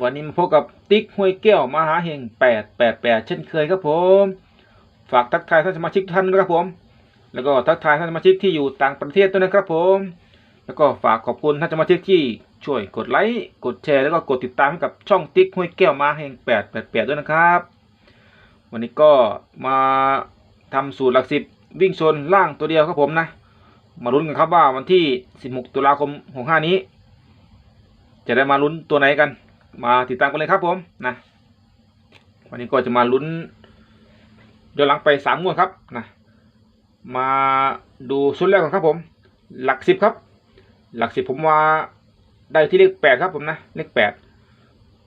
วันนี้มาพบกับติ๊กห้วยแก้วมหาเฮง888เช่นเคยครับผม ฝากทักทายท่านสมาชิกทุกท่านนะครับผม แล้วก็ทักทายท่านสมาชิกที่อยู่ต่างประเทศด้วยนะครับผม แล้วก็ฝากขอบคุณท่านสมาชิกที่ช่วยกดไลค์กดแชร์แล้วก็กดติดตามให้กับช่องติ๊กห้วยแก้วมหาเฮง888ด้วยนะครับ วันนี้ก็มาทำสูตรหลักสิบวิ่งชนล่างตัวเดียวครับผมนะ มาลุ้นกันครับว่าวันที่ 16 ตุลาคม65นี้ จะได้มาลุ้นตัวไหนกัน มาติดตามกันเลยครับผมนะวันนี้ก็จะมาลุ้นย้อนหลังไปสามงวดครับนะมาดูชุดแรกก่อนครับผม หลักสิบครับ หลักสิบผมว่าได้ที่เลขแปดครับผมนะเลขแปด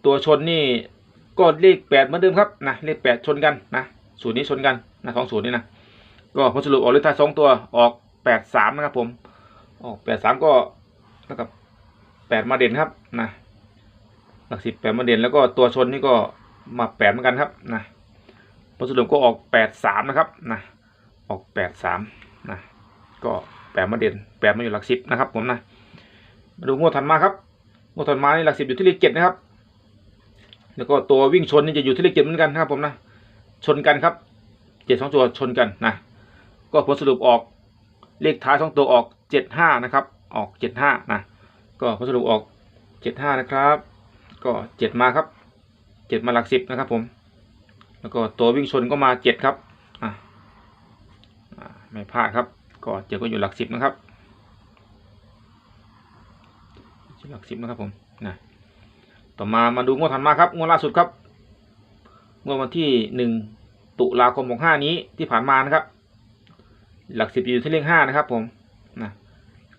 ตัวชนนี่ก็เลขแปดเหมือนเดิมครับนะเลขแปดชนกันนะสูตรนี้ชนกันนะสองสูตรนี้นะก็ผลสรุปออกเลขท้ายสองตัวออกแปดสามนะครับผมออกแปดสามก็เท่ากับแปดมาเด่นครับนะ หลักสิบแปดมาเด่นแล้วก็ตัวชนนี่ก็มาแปดเหมือนกันครับนะผลสรุปก็ออกแปดสามนะครับนะออกแปดสามนะก็แปดมาเด่นแปดมาอยู่หลักสิบนะครับผมนะมาดูงวดถัดมาครับงวดถัดมานี่หลักสิบอยู่ที่เลขเจ็ดนะครับ แล้วก็ตัววิ่งชนนี่จะอยู่ที่เลขเจ็ดเหมือนกันนะครับผมนะชนกันครับเจ็ดสองตัวชนกันนะก็ผลสรุปออกเลขท้ายสองตัวออกเจ็ดห้านะครับ ออกเจ็ดห้านะก็ผลสรุปออกเจ็ดห้านะครับ ก็เจ็ดมาครับเจ็ดมาหลักสิบนะครับผม แล้วก็ตัววิ่งชนก็มาเจ็ดครับอะอ่าไม่พลาดครับก็เจ็ดก็อยู่หลักสิบนะครับหลักสิบนะครับผมนะต่อมามาดูงวดถัดมาครับงวดล่าสุดครับงวดวันที่หนึ่งตุลาคมหกห้านี้ที่ผ่านมานะครับ หลักสิบอยู่ที่เลขห้านะครับผมนะ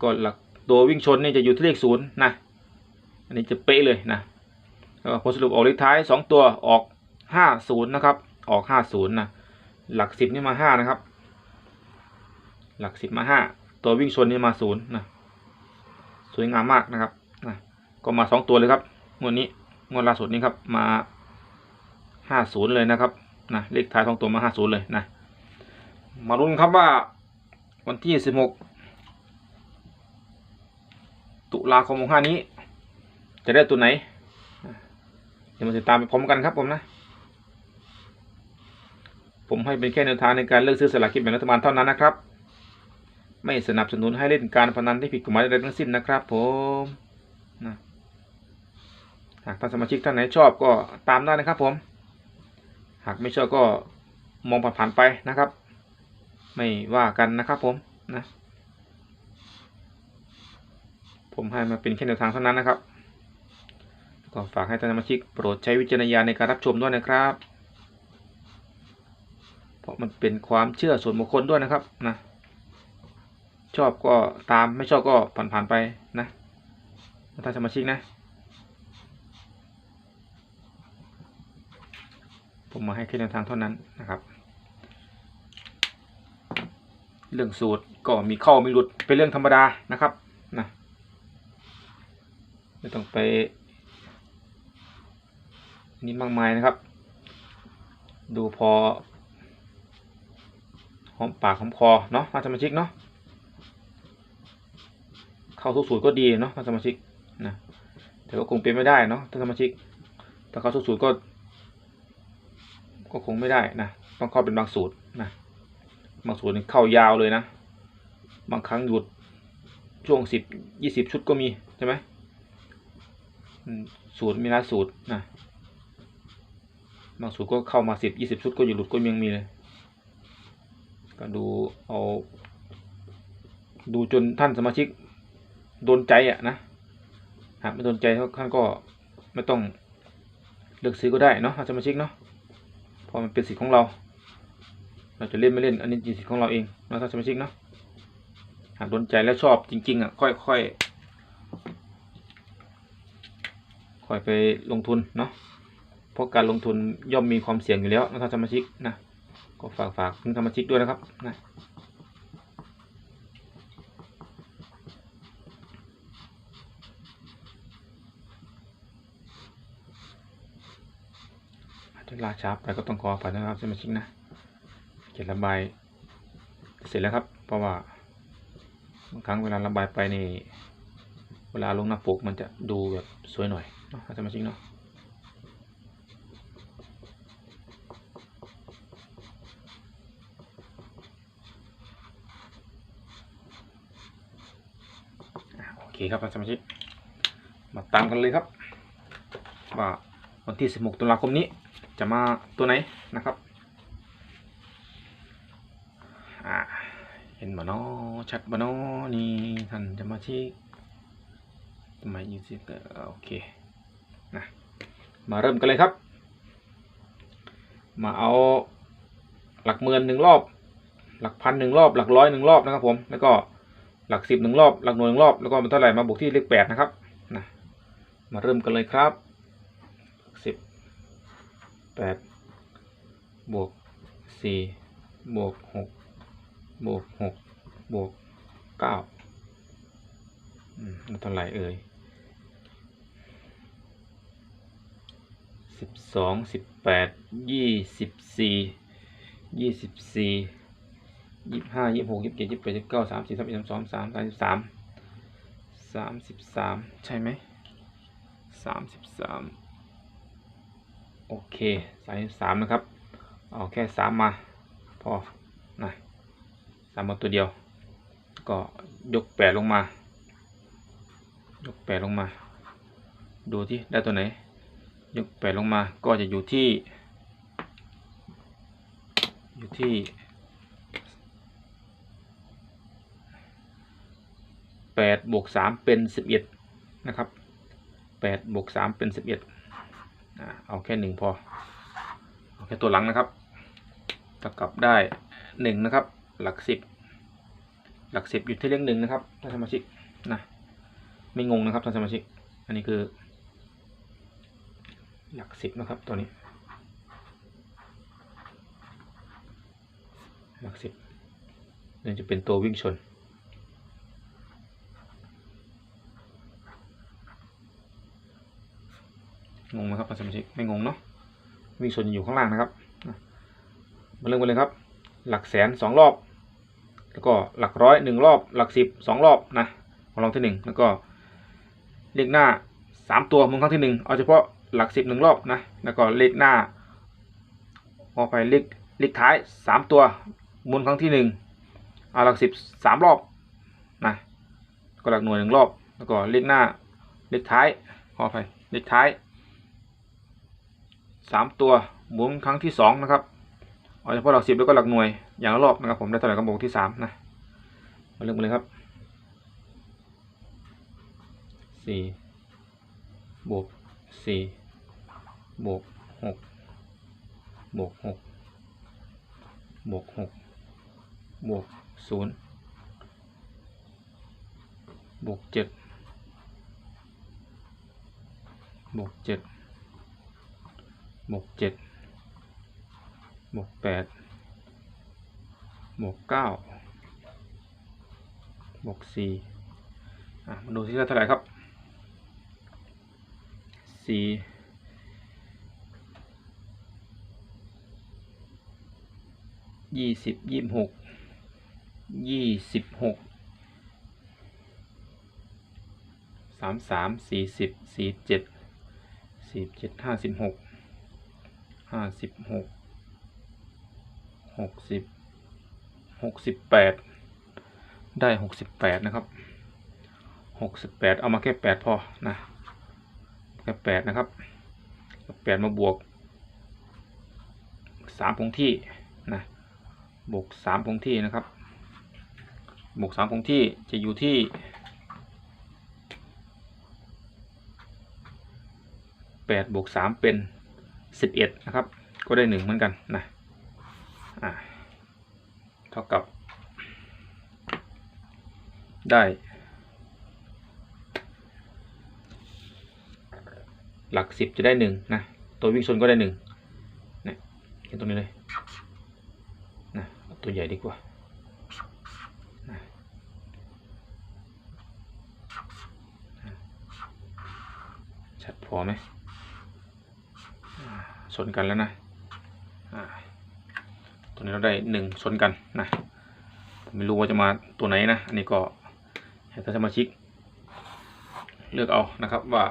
ก็หลักตัววิ่งชนนี่จะอยู่ที่เลขศูนย์นะอันนี้จะเป๊ะเลยนะ ผลสรุปออกเลขท้ายสองตัวออกห้าศูนย์นะครับ ออกห้าศูนย์นะ หลักสิบนี่มาห้านะครับ หลักสิบมาห้าตัววิ่งชนนี่มาศูนย์นะ สวยงามมากนะครับนะก็มาสองตัวเลยครับ งวดนี้งวดล่าสุดนี้ครับ มาห้าศูนย์เลยนะครับ นะ เลขท้ายสองตัวมาห้าศูนย์เลยนะ มาลุ้นครับว่าวันที่สิบหกตุลาคมห้านี้ จะได้ตัวไหน เดี๋ยวมาติดตามไปพร้อมกันครับผมนะ ผมให้เป็นแค่แนวทางในการเลือกซื้อสลากกินแบ่งรัฐบาลเท่านั้นนะครับ ไม่สนับสนุนให้เล่นการพนันที่ผิดกฎหมายใดทั้งสิ้นนะครับ ผมนะหากท่านสมาชิกท่านไหนชอบก็ตามได้นะครับ ผม หากไม่ชอบก็มองผ่านๆไปนะครับ ไม่ว่ากันนะครับ ผมนะ ผมให้มาเป็นแค่แนวทางเท่านั้นนะครับ ก็ฝากให้ท่านสมาชิกโปรดใช้วิจารณญาณในการรับชมด้วยนะครับ เพราะมันเป็นความเชื่อส่วนบุคคลด้วยนะครับนะชอบก็ตามไม่ชอบก็ผ่านๆไปนะท่านสมาชิกนะผมมาให้แค่แนวทางเท่านั้นนะครับ เรื่องสูตรก็มีเข้ามีหลุดเป็นเรื่องธรรมดานะครับนะไม่ต้องไป นี่มากมายนะครับ ดูพอหอมปากหอมคอเนาะมาสมาชิกเนาะเข้าทุกสูตรก็ดีเนาะมาสมาชิกนะแต่ก็คงเป็นไม่ได้เนาะถ้าสมาชิกถ้าเข้าทุกสูตรก็ ก็คงไม่ได้นะต้องเข้าเป็นบางสูตรนะบางสูตรเข้ายาวเลยนะ บางครั้งหยุดช่วงสิบยี่สิบชุดก็มีใช่ไหมสูตรมีหลายสูตรนะ บางสูตรก็เข้ามาสิบยี่สิบชุดก็อยู่หลุดก็ยังมีเลย ก็ดูเอา ดูจนท่านสมาชิกโดนใจอะนะหากไม่โดนใจท่านก็ไม่ต้องเลือกซื้อก็ได้เนาะสมาชิกเนาะเพราะมันเป็นสิทธิ์ของเรา เราจะเล่นไม่เล่นอันนี้จริงสิทธิ์ของเราเองนะท่านสมาชิกเนาะหากโดนใจแล้วชอบจริง ๆอะค่อยค่อยค่อยไปลงทุนเนาะ เพราะการลงทุนย่อมมีความเสี่ยงอยู่แล้วนะครับสมาชิกนะก็ฝากฝากถึงสมาชิกด้วยนะครับนะอาจะลาช้าไปก็ต้องขออภัยนะครับสมาชิกนะเขียนระบายเสร็จแล้วครับ เพราะว่าบางครั้งเวลาระบายไปนี่เวลาลงหน้าปกมันจะดูแบบสวยหน่อยเนาะสมาชิกเนาะ อะโอ เคครับท่านสมาชิกมาตามกันเลยครับ ว่าวันที่ 16ตุลาคมนี้จะมาตัวไหนนะครับอ่าเห็นบ่นาะชัดบ่นาะนี่ท่านจะมาชิกทำไมยูซิเตอร์โอเคนะมาเริ่มกันเลยครับ มาเอาหลักหมื่นหนึ่งรอบ หลักพันหนึ่งรอบ หลักร้อยหนึ่งรอบนะครับผมแล้วก็ หลักสิบหนึ่งรอบ หลักหน่วยหนึ่งรอบ แล้วก็มันเท่าไหร่มาบวกที่เลขแปดนะครับนะมาเริ่มกันเลยครับสิบแปดบวกสี่บวกหกบวกหกบวกเก้ามันเท่าไหร่เอ่ยสิบสองสิบแปดยี่สิบสี่ยี่สิบสี่ ยี่สิบห้ายี่สิบหกยี่สิบเจ็ดยี่สิบแปดยี่สิบเก้าสามสิบสามสิบสองสามสามสิบสามสามสิบสามใช่ไหมสามสิบสามโอเคสามสิบสามนะครับ เอาแค่สามมาพอนะสามมาตัวเดียว ก็ยกแปดลงมา ยกแปดลงมา ดูที่ได้ตัวไหน ยกแปดลงมาก็จะอยู่ที่ อยู่ที่ แปดบวกสามเป็นสิบเอ็ดนะครับแปดบวกสามเป็นสิบเอ็ดอ่าเอาแค่หนึ่งพอเอาแค่ตัวหลังนะครับเท่ากับได้หนึ่งนะครับ หลักสิบหลักสิบอยู่ที่เลขหนึ่งนะครับท่านสมาชิกนะไม่งงนะครับท่านสมาชิก อันนี้คือ หลักสิบนะครับตัวนี้ หลักสิบนี่จะเป็นตัววิ่งชน ไมครับท่านสมาชิกไม่งงเนาะวิ่งชนอยู่ข้างล่างนะครับมาเริ่มกันเลยครับ หลักแสนสองรอบ แล้วก็หลักร้อยหนึ่งรอบ หลักสิบสองรอบนะของรองที่หนึ่งแล้วก็เลขหน้าสามตัวหมุนครั้งที่หนึ่งเอาเฉพาะหลักสิบหนึ่งรอบนะแล้วก็เลขหน้าพอไปเลขเลขท้ายสามตัวหมุนครั้งที่หนึ่งเอาหลักสิบสามรอบนะก็หลักหน่วยหนึ่งรอบ แล้วก็เลขหน้าเลขท้ายขอไปเลขท้าย สามตัวหมุนครั้งที่สองนะครับเอาเฉพาะหลักสิบแล้วก็หลักหน่วยอย่างละรอบนะครับผมได้เท่าไหร่ก็บวกที่สามนะมาเริ่มกันเลยครับสี่บวกสี่บวกหกบวกหกบวกหกบวกศูนย์บวกเจ็ดบวกเจ็ด บวกเจ็ดบวกแปดบวกเก้าบวกสี่อะมาดูที่ได้เท่าไหร่ครับสี่ยี่สิบยี่สิบหกยี่สิบหกสามสามสี่สิบสี่เจ็ดสี่เจ็ดห้าสิบหก ห้าสิบหกหกสิบหกสิบแปดได้หกสิบแปดนะครับหกสิบแปดเอามาแค่แปดพอนะแค่แปดนะครับแปดมาบวกสามคงที่นะบวกสามคงที่นะครับบวกสามคงที่จะอยู่ที่แปดบวกสามเป็น สิบเอ็ดนะครับ ก็ได้หนึ่งเหมือนกันนะอ่าเท่ากับ ได้ หลักสิบจะได้หนึ่งนะ ตัววิ่งชนก็ได้หนึ่งเนี่ยเห็นตรงนี้เลยนะตัวใหญ่ดีกว่านะชัดพอไหม ชนกันแล้วนะตัวนี้เราได้หนึ่งชนกันนะไม่รู้ว่าจะมาตัวไหนนะอันนี้ก็ให้ท่านสมาชิก เลือกเอานะครับว่า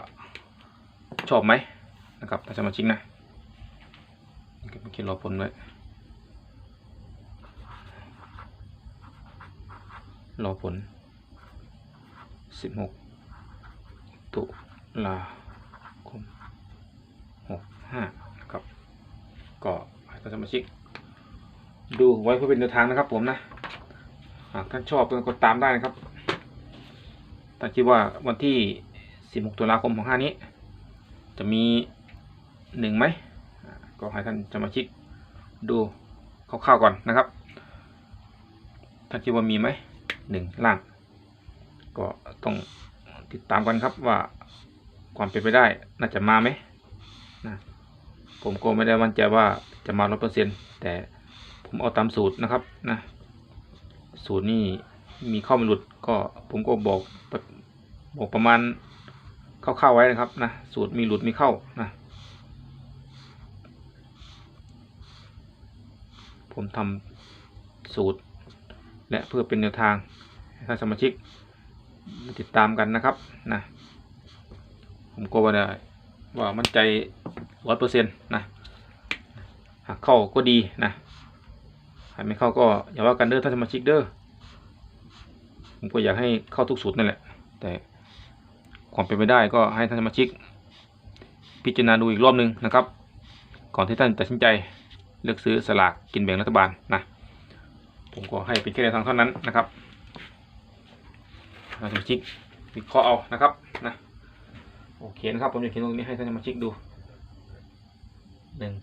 ชอบไหมนะครับท่านสมาชิกนะเมื่อกี้รอผลไว้รอผล 16 ตุลาคม 65 ท่านสมาชิก ดูไว้เพื่อเป็นแนวทางนะครับ ผมนะหากท่านชอบก็กดตามได้นะครับถ้าคิดว่าวันที่ 16 ตุลาคมของห้านี้ จะมีหนึ่งไหม ก็ให้ท่านสมาชิกดูคร่าวๆก่อนนะครับท่านคิดว่ามีไหมหนึ่งล่าง ก็ต้องติดตามกันครับว่าความเป็นไปได้น่าจะมาไหมนะ ผมก็ไม่ได้มั่นใจว่าจะมาร้อยเปอร์เซ็นต์แต่ผมเอาตามสูตรนะครับนะสูตรนี่มีเข้าไม่หลุดก็ผมก็บอกบอกประมาณคร่าๆไว้นะครับนะสูตรมีหลุดมีเข้านะผมทำสูตร และเพื่อเป็นแนวทางให้ท่านสมาชิกติดตามกันนะครับนะผมก็ว่าได้ ว่ามั่นใจร้อยเปอร์เซ็นต์นะหากเข้าก็ดีนะหากไม่เข้าก็อย่าว่ากันเด้อท่านสมาชิกเด้อผมก็อยากให้เข้าทุกสูตรนั่นแหละ แต่ความเป็นไปได้ก็ให้ท่านสมาชิก พิจารณาดูอีกรอบหนึ่งนะครับ ก่อนที่ท่านตัดสินใจเลือกซื้อสลากกินแบ่งรัฐบาลนะผมก็ให้เป็นแค่แนวทางเท่านั้นนะครับท่านสมาชิกวิเคราะห์เอานะครับนะ โอเคนะครับ ผมจะเขียนตรงนี้ให้ท่านสมาชิกดูหนึ่ง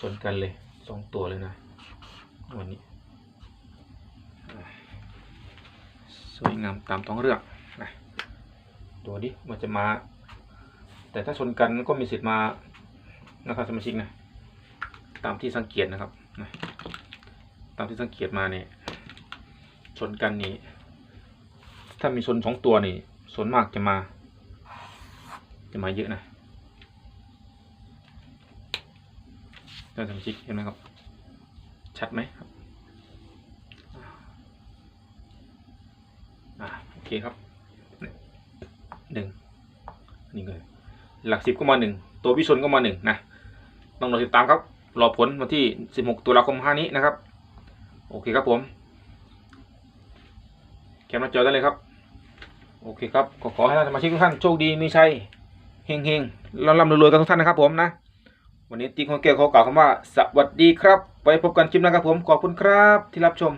ชนกันเลยสองตัวเลยนะ วันนี้ สวยงามตามท้องเรื่องนะตัวดิมันจะมา แต่ถ้าชนกันก็มีสิทธิ์มานะครับสมาชิกนะตามที่สังเกตนะครับนะตามที่สังเกตมาเนี่ยชนกันนี่ถ้ามีชนสองตัวนี่ส่วนมากจะมา จะมาเยอะนะท่านสมาชิกเห็นไหมครับ ชัดไหมครับอ่าโอเคครับหนึ่งนี่เลยหลักสิบก็มาหนึ่งตัววิชนก็มาหนึ่งนะต้องรอติดตามครับรอผลวันที่สิบหกตุลาคมห้านี้นะครับ โอเคครับผม แคปหน้าจอได้เลยครับ โอเคครับก็ขอให้ท่านสมาชิกทุกท่านโชคดีมีชัย เฮงเฮงเร่ำรวยๆกันทุกท่านนะครับผมนะ วันนี้ติ๊กของเกลขอกล่าวคำว่า สวัสดีครับ ไว้พบกันคลิปหน้าครับผม ขอบคุณครับที่รับชม